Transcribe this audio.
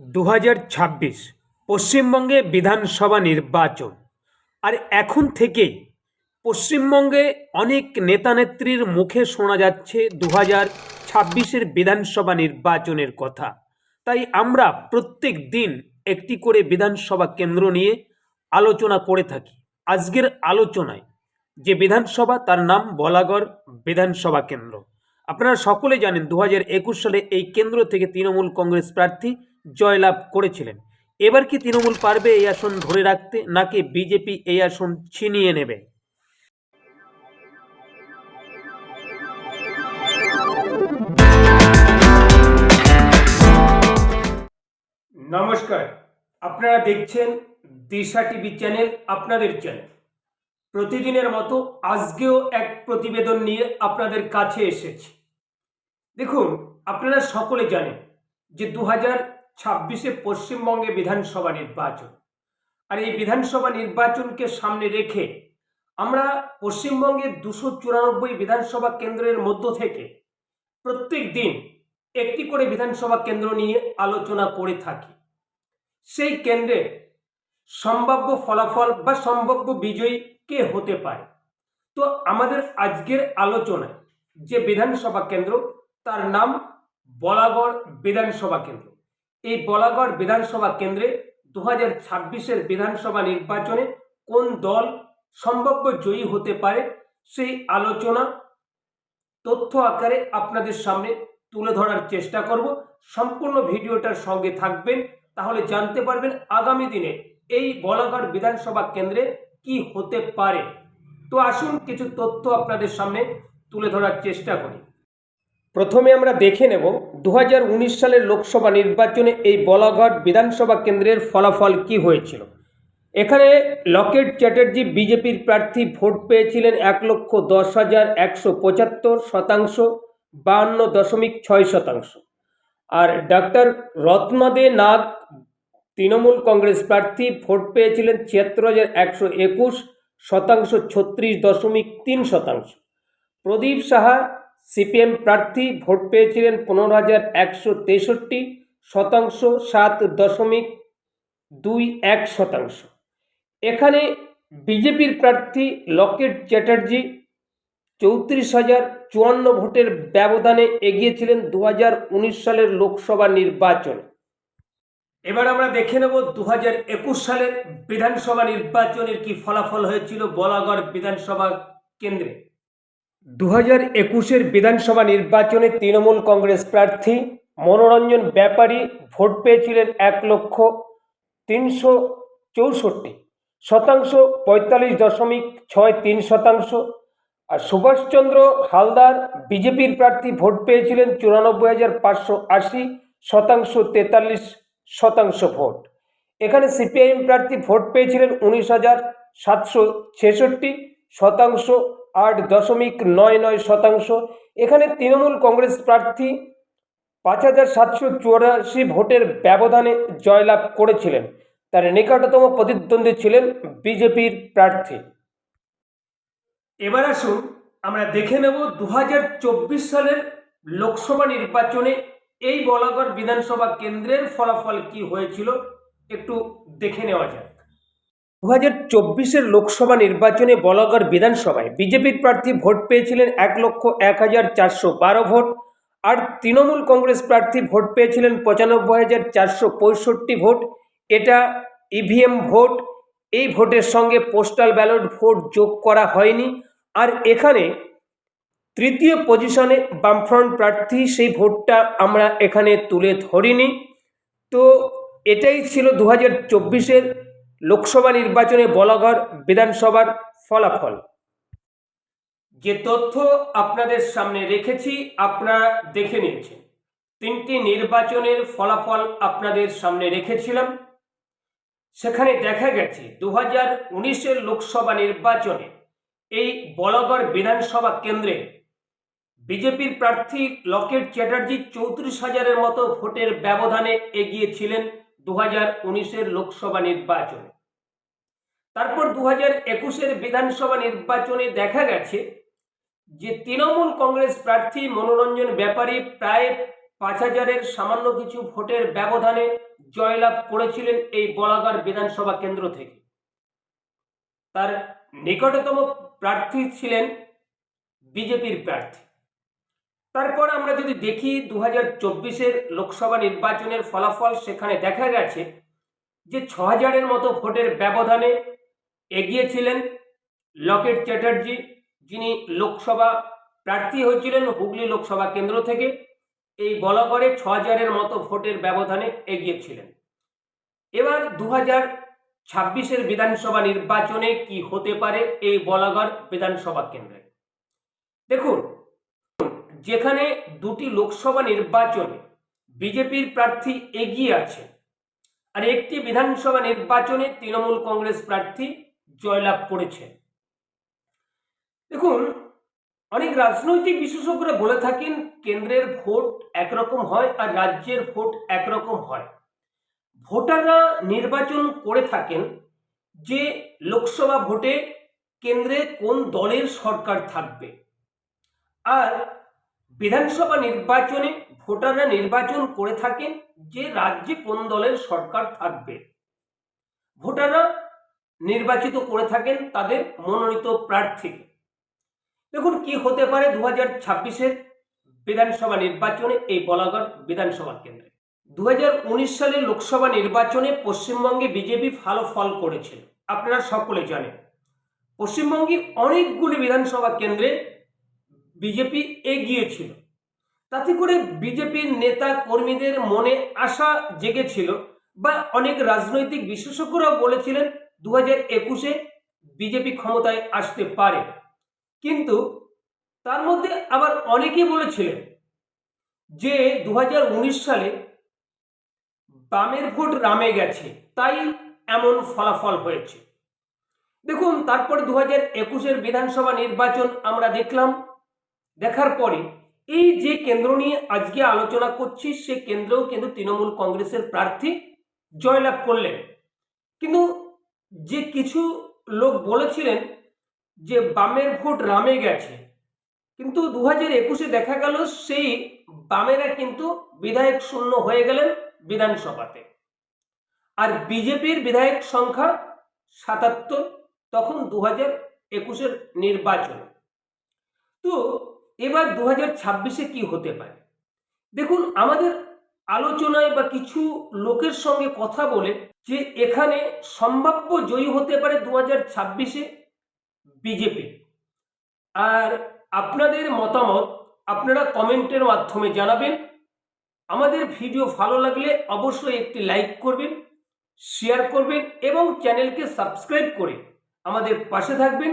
দু হাজার ছাব্বিশ পশ্চিমবঙ্গে বিধানসভা নির্বাচন। আর এখন থেকেই পশ্চিমবঙ্গে অনেক নেতানেত্রীর মুখে শোনা যাচ্ছে দু হাজার ছাব্বিশের বিধানসভা নির্বাচনের কথা। তাই আমরা প্রত্যেক দিন একটি করে বিধানসভা কেন্দ্র নিয়ে আলোচনা করে থাকি। আজকের আলোচনায় যে বিধানসভা, তার নাম বলাগড় বিধানসভা কেন্দ্র। আপনারা সকলে জানেন দু হাজার একুশ সালে এই কেন্দ্র থেকে তৃণমূল কংগ্রেস প্রার্থী জয়লাভ করেছিলেন। এবার কি তৃণমূল পারবে এই আসন ধরে রাখতে, নাকি বিজেপি এই আসন ছিনিয়ে নেবে? নমস্কার। আপনারা দেখছেন দিশা টিভি চ্যানেল, আপনাদের চ্যানেল। প্রতিদিনের মতো আজকেও এক প্রতিবেদন নিয়ে আপনাদের কাছে এসেছি। দেখুন, আপনারা সকলে জানেন যে দু হাজার ছাব্বিশে পশ্চিমবঙ্গে বিধানসভা নির্বাচন। আর এই বিধানসভা নির্বাচনকে সামনে রেখে আমরা পশ্চিমবঙ্গের দুশো চুরানব্বই বিধানসভা কেন্দ্রের মধ্য থেকে প্রত্যেক দিন একটি করে বিধানসভা কেন্দ্র নিয়ে আলোচনা করে থাকি। সেই কেন্দ্রে সম্ভাব্য ফলাফল বা সম্ভাব্য বিজয়ী কে হতে পারে? তো আমাদের আজকের আলোচনায় যে বিধানসভা কেন্দ্র, তার নাম বলাগড় বিধানসভা কেন্দ্র। এই বলাগড় বিধানসভা কেন্দ্রে দু হাজার ছাব্বিশের বিধানসভা নির্বাচনে কোন দল সম্ভাব্য জয়ী হতে পারে সেই আলোচনা, তথ্য আকারে আপনাদের সামনে তুলে ধরার চেষ্টা করব। সম্পূর্ণ ভিডিওটার সঙ্গে থাকবেন, তাহলে জানতে পারবেন আগামী দিনে এই বলাগড় বিধানসভা কেন্দ্রে কি হতে পারে। তো আসুন কিছু তথ্য আপনাদের সামনে তুলে ধরার চেষ্টা করি। প্রথমে আমরা দেখে নেব দু হাজার উনিশ সালের লোকসভা নির্বাচনে এই বলাঘাট বিধানসভা কেন্দ্রের ফলাফল কি হয়েছিল। এখানে লকেট চ্যাটার্জি বিজেপির প্রার্থী ভোট পেয়েছিলেন এক লক্ষ দশ হাজার একশো পঁচাত্তর শতাংশ, বাহান্ন দশমিক ছয় শতাংশ। আর ডাক্তার রত্নাদে নাগ তৃণমূল কংগ্রেস প্রার্থী ভোট পেয়েছিলেন ছিয়াত্তর হাজার একশো একুশ শতাংশ, ছত্রিশ দশমিক তিন শতাংশ। প্রদীপ সাহা সিপিএম প্রার্থী ভোট পেয়েছিলেন পনেরো হাজার একশো তেষট্টি শতাংশ সাত দশমিক দুই এক শতাংশ। এখানে বিজেপির প্রার্থী লকেট চ্যাটার্জি চৌত্রিশ হাজার চুয়ান্ন ভোটের ব্যবধানে এগিয়েছিলেন দু হাজার উনিশ সালের লোকসভা নির্বাচনে। এবার আমরা দেখে নেব দু হাজার একুশ সালের বিধানসভা নির্বাচনের কি ফলাফল হয়েছিল বলাগড় বিধানসভা কেন্দ্রে। দু হাজার একুশের বিধানসভা নির্বাচনে তৃণমূল কংগ্রেস প্রার্থী মনোরঞ্জন ব্যাপারী ভোট পেয়েছিলেন এক লক্ষ তিনশো চৌষট্টি শতাংশ, পঁয়তাল্লিশ দশমিক ছয় তিন শতাংশ। আর সুভাষচন্দ্র হালদার বিজেপির প্রার্থী ভোট পেয়েছিলেন চুরানব্বই হাজার পাঁচশো আশি শতাংশ, তেতাল্লিশ শতাংশ ভোট। এখানে সিপিআইএম প্রার্থী ভোট পেয়েছিলেন উনিশ হাজার সাতশো ছেষট্টি শতাংশ আট দশমিক নয় নয় শতাংশ। এখানে তৃণমূল কংগ্রেস প্রার্থী পাঁচ হাজার সাতশো চুরাশি ভোটের ব্যবধানে জয়লাভ করেছিলেন। তার নিকটতম প্রতিদ্বন্দ্বী ছিলেন বিজেপির প্রার্থী। এবার আসুন আমরা দেখে নেব দু হাজার চব্বিশ সালের লোকসভা নির্বাচনে এই বলাগড় বিধানসভা কেন্দ্রের ফলাফল কি হয়েছিল। একটু দেখে নেওয়া যাক। দু হাজার চব্বিশের লোকসভা নির্বাচনে বলাগড় বিধানসভায় বিজেপির প্রার্থী ভোট পেয়েছিলেন এক লক্ষ এক হাজার চারশো বারো ভোট, আর তৃণমূল কংগ্রেস প্রার্থী ভোট পেয়েছিলেন পঁচানব্বই হাজার চারশো পঁয়ষট্টি ভোট। এটা ইভিএম ভোট। এই ভোটের সঙ্গে পোস্টাল ব্যালট ভোট যোগ করা হয়নি। আর এখানে তৃতীয় পজিশনে বামফ্রন্ট প্রার্থী সেই ভোটটা আমরা এখানে তুলে ধরিনি। তো এটাই ছিল দু হাজার চব্বিশের লোকসভা নির্বাচনে বলাগড় বিধানসভার ফলাফল। যে তথ্য আপনাদের সামনে রেখেছি, আপনারা দেখে নিয়েছেন। তিনটি নির্বাচনের ফলাফল আপনাদের সামনে রেখেছিলাম। সেখানে দেখা গেছে দু হাজার উনিশের লোকসভা নির্বাচনে এই বলাগড় বিধানসভা কেন্দ্রে বিজেপির প্রার্থী লকেট চ্যাটার্জি চৌত্রিশ হাজারের মতো ভোটের ব্যবধানে এগিয়েছিলেন দু হাজার উনিশের লোকসভা নির্বাচনে। তারপর দু হাজার একুশের বিধানসভা নির্বাচনে দেখা গেছে যে তৃণমূল কংগ্রেস প্রার্থী মনোরঞ্জন ব্যাপারী প্রায় পাঁচ হাজারের সামান্য কিছু ভোটের ব্যবধানে জয়লাভ করেছিলেন এই বলাগার বিধানসভা কেন্দ্র থেকে। তার নিকটতম প্রার্থী ছিলেন বিজেপির প্রার্থী। তারপর আমরা যদি দেখি দু হাজার চব্বিশের লোকসভা নির্বাচনের ফলাফল সেখানে দেখা গেছে যে ছ হাজারের মতো ভোটের ব্যবধানে এগিয়েছিলেন লকেট চ্যাটার্জি, যিনি লোকসভা প্রার্থী হয়েছিলেন হুগলি লোকসভা কেন্দ্র থেকে। এই বলাগড়ে ছ হাজারের মতো ভোটের ব্যবধানে এগিয়েছিলেন। এবার দু হাজার ছাব্বিশের বিধানসভা নির্বাচনে কি হতে পারে এই বলাগড় বিধানসভা কেন্দ্রে? দেখুন যেখানে দুটি লোকসভা নির্বাচনে বিজেপির প্রার্থী এগিয়ে আছে আর একটি বিধানসভা নির্বাচনে তৃণমূল কংগ্রেস প্রার্থী জয়লাভ করেছে। দেখুন, অনেক রাজনৈতিক বিশেষজ্ঞরা বলে থাকেন, কেন্দ্রের ভোট একরকম হয় আর রাজ্যের ভোট একরকম হয়। ভোটাররা নির্বাচন করে থাকেন যে লোকসভা ভোটে কেন্দ্রে কোন দলের সরকার থাকবে। আর বিধানসভা নির্বাচনে ভোটাররা নির্বাচন করে থাকেন যে রাজ্যে কোন দলের সরকার থাকবে। ভোটাররা নির্বাচিত করে থাকেন তাদের মনোনীত প্রার্থীকে। দেখুন কি হতে পারে দু হাজার ছাব্বিশের বিধানসভা নির্বাচনে এই বলাগড় বিধানসভা কেন্দ্রে। দু হাজার উনিশ সালের লোকসভা নির্বাচনে পশ্চিমবঙ্গে বিজেপি ভালো ফল করেছিল আপনারা সকলে জানেন। পশ্চিমবঙ্গে অনেকগুলি বিধানসভা কেন্দ্রে বিজেপি এগিয়েছিল তাতে করে বিজেপির নেতা কর্মীদের মনে আশা জেগেছিল বা অনেক রাজনৈতিক বিশেষজ্ঞরাও বলেছিলেন দু হাজার একুশে বিজেপি ক্ষমতায় আসতে পারে। কিন্তু তার মধ্যে আবার অনেকে বলেছিলেন যে দু হাজার উনিশ সালে বামের ভোট রামে গেছে, তাই এমন ফলাফল হয়েছে। দেখুন, তারপর দু হাজার একুশের বিধানসভা নির্বাচন আমরা দেখলাম দেখার পরে এই যে কেন্দ্র নিয়ে আজকে আলোচনা করছি, সে কেন্দ্রেও কিন্তু তৃণমূল কংগ্রেসের প্রার্থী জয়লাভ করলেন। কিন্তু যে কিছু লোক বলেছিলেন যে বামের ভোট রামে গেছে, কিন্তু দু হাজার একুশে দেখা গেল সেই বামেরা কিন্তু বিধায়ক শূন্য হয়ে গেলেন বিধানসভাতে। আর বিজেপির বিধায়ক সংখ্যা সাতাত্তর, তখন দু হাজার একুশের নির্বাচন। তো এবার দু হাজার ছাব্বিশে কী হতে পারে? দেখুন, আমাদের আলোচনায় বা কিছু লোকের সঙ্গে কথা বলে যে এখানে সম্ভাব্য জয়ী হতে পারে দু হাজার ছাব্বিশে বিজেপি। আর আপনাদের মতামত আপনারা কমেন্টের মাধ্যমে জানাবেন। আমাদের ভিডিও ভালো লাগলে অবশ্যই একটি লাইক করবেন, শেয়ার করবেন এবং চ্যানেলকে সাবস্ক্রাইব করে আমাদের পাশে থাকবেন।